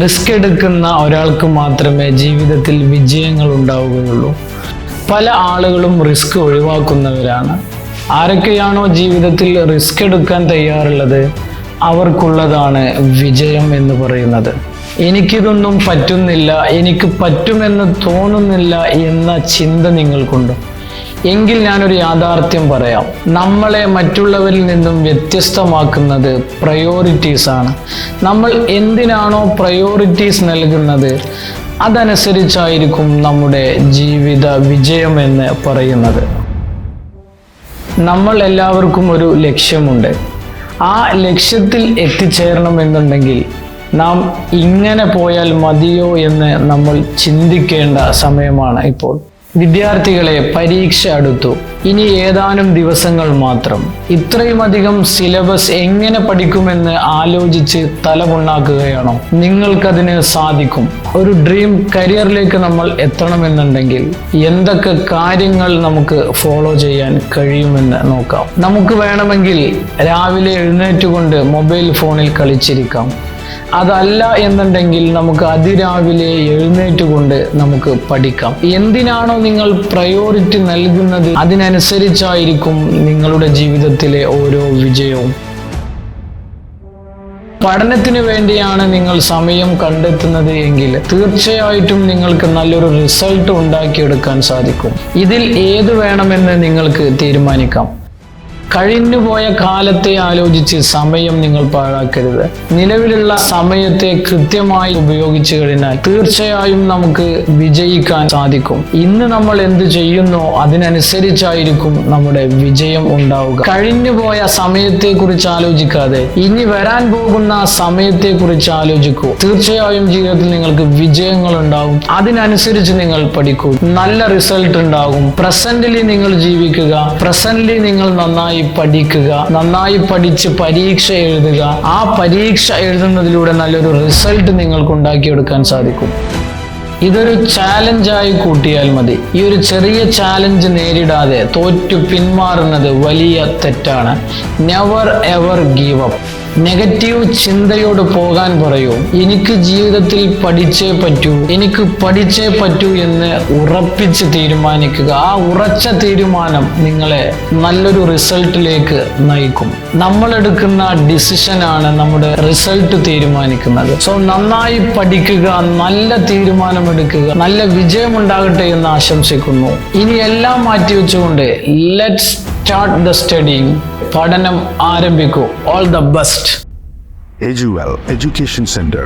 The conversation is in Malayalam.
റിസ്ക് എടുക്കുന്ന ഒരാൾക്ക് മാത്രമേ ജീവിതത്തിൽ വിജയങ്ങൾ ഉണ്ടാവുകയുള്ളൂ. പല ആളുകളും റിസ്ക് ഒഴിവാക്കുന്നവരാണ്. ആരൊക്കെയാണോ ജീവിതത്തിൽ റിസ്ക് എടുക്കാൻ തയ്യാറുള്ളത് അവർക്കുള്ളതാണ് വിജയം എന്ന് പറയുന്നത്. എനിക്കിതൊന്നും പറ്റുന്നില്ല എനിക്ക് പറ്റുമെന്ന് തോന്നുന്നില്ല എന്ന ചിന്ത നിങ്ങൾക്കുണ്ട്. എങ്കിൽ ഞാനൊരു യാഥാർത്ഥ്യം പറയാം. നമ്മളെ മറ്റുള്ളവരിൽ നിന്നും വ്യത്യസ്തമാക്കുന്നത് പ്രയോറിറ്റീസ് ആണ്. നമ്മൾ എന്തിനാണോ പ്രയോറിറ്റീസ് നൽകുന്നത് അതനുസരിച്ചായിരിക്കും നമ്മുടെ ജീവിത വിജയമെന്ന് പറയുന്നത്. നമ്മൾ എല്ലാവർക്കും ഒരു ലക്ഷ്യമുണ്ട്. ആ ലക്ഷ്യത്തിൽ എത്തിച്ചേരണമെന്നുണ്ടെങ്കിൽ നാം ഇങ്ങനെ പോയാൽ മതിയോ എന്ന് നമ്മൾ ചിന്തിക്കേണ്ട സമയമാണ് ഇപ്പോൾ. വിദ്യാർത്ഥികളെ പരീക്ഷ അടുത്തു. ഇനി ഏതാനും ദിവസങ്ങൾ മാത്രം. ഇത്രയും അധികം സിലബസ് എങ്ങനെ പഠിക്കുമെന്ന് ആലോചിച്ച് തലമുണ്ടാക്കുകയാണോ നിങ്ങൾക്കതിന് സാധിക്കും. ഒരു ഡ്രീം കരിയറിലേക്ക് നമ്മൾ എത്തണമെന്നുണ്ടെങ്കിൽ എന്തൊക്കെ കാര്യങ്ങൾ നമുക്ക് ഫോളോ ചെയ്യാൻ കഴിയുമെന്ന് നോക്കാം. നമുക്ക് വേണമെങ്കിൽ രാവിലെ എഴുന്നേറ്റുകൊണ്ട് മൊബൈൽ ഫോണിൽ കളിച്ചിരിക്കാം. അതല്ല എന്നുണ്ടെങ്കിൽ നമുക്ക് അതിരാവിലെ എഴുന്നേറ്റ് കൊണ്ട് നമുക്ക് പഠിക്കാം. എന്തിനാണോ നിങ്ങൾ പ്രയോറിറ്റി നൽകുന്നത്? അതിനനുസരിച്ചായിരിക്കും നിങ്ങളുടെ ജീവിതത്തിലെ ഓരോ വിജയവും. പഠനത്തിന് വേണ്ടിയാണ് നിങ്ങൾ സമയം കണ്ടെത്തുന്നത് എങ്കിൽ തീർച്ചയായിട്ടും നിങ്ങൾക്ക് നല്ലൊരു റിസൾട്ട് ഉണ്ടാക്കിയെടുക്കാൻ സാധിക്കും. ഇതിൽ ഏത് വേണമെന്ന് നിങ്ങൾക്ക് തീരുമാനിക്കാം. കഴിഞ്ഞുപോയ കാലത്തെ ആലോചിച്ച് സമയം നിങ്ങൾ പാഴാക്കരുത്. നിലവിലുള്ള സമയത്തെ കൃത്യമായി ഉപയോഗിച്ചു കഴിഞ്ഞാൽ തീർച്ചയായും നമുക്ക് വിജയിക്കാൻ സാധിക്കും. ഇന്ന് നമ്മൾ എന്ത് ചെയ്യുന്നോ അതിനനുസരിച്ചായിരിക്കും നമ്മുടെ വിജയം ഉണ്ടാവുക. കഴിഞ്ഞുപോയ സമയത്തെ കുറിച്ച് ആലോചിക്കാതെ ഇനി വരാൻ പോകുന്ന സമയത്തെ കുറിച്ച് ആലോചിക്കൂ. തീർച്ചയായും ജീവിതത്തിൽ നിങ്ങൾക്ക് വിജയങ്ങൾ ഉണ്ടാവും. അതിനനുസരിച്ച് നിങ്ങൾ പഠിക്കൂ. നല്ല റിസൾട്ട് ഉണ്ടാകും. പ്രസന്റിലി നിങ്ങൾ ജീവിക്കുക. പ്രസന്റിലി നിങ്ങൾ നന്നായി പഠിക്കുക നന്നായി പഠിച്ച് പരീക്ഷ എഴുതുക. ആ പരീക്ഷ എഴുതുന്നതിലൂടെ നല്ലൊരു റിസൾട്ട് നിങ്ങൾക്ക് ഉണ്ടാക്കിയെടുക്കാൻ സാധിക്കും. ഇതൊരു ചാലഞ്ചായി കൂട്ടിയാൽ മതി. ഈ ഒരു ചെറിയ ചാലഞ്ച് നേരിടാതെ തോറ്റു പിന്മാറുന്നത് വലിയ തെറ്റാണ്. Never ever give up negative ചിന്തയോട് പോകാൻ പറയൂ. എനിക്ക് ജീവിതത്തിൽ പഠിച്ചേ പറ്റൂ. എനിക്ക് പഠിച്ചേ പറ്റൂ എന്ന് ഉറപ്പിച്ച് തീരുമാനിക്കുക. ആ ഉറച്ച തീരുമാനം നിങ്ങളെ നല്ലൊരു റിസൾട്ടിലേക്ക് നയിക്കും. നമ്മൾ എടുക്കുന്ന ആണ് നമ്മുടെ റിസൾട്ട് തീരുമാനിക്കുന്നത്. സോ നന്നായി പഠിക്കുക നല്ല തീരുമാനമെടുക്കുക നല്ല വിജയമുണ്ടാകട്ടെ എന്ന് ആശംസിക്കുന്നു. ഇനി എല്ലാം മാറ്റിവെച്ചുകൊണ്ട് ലെറ്റ് സ്റ്റാർട്ട് ദ സ്റ്റഡിങ് പഠനം ആരംഭിക്കൂ all the best Eduel Education Center,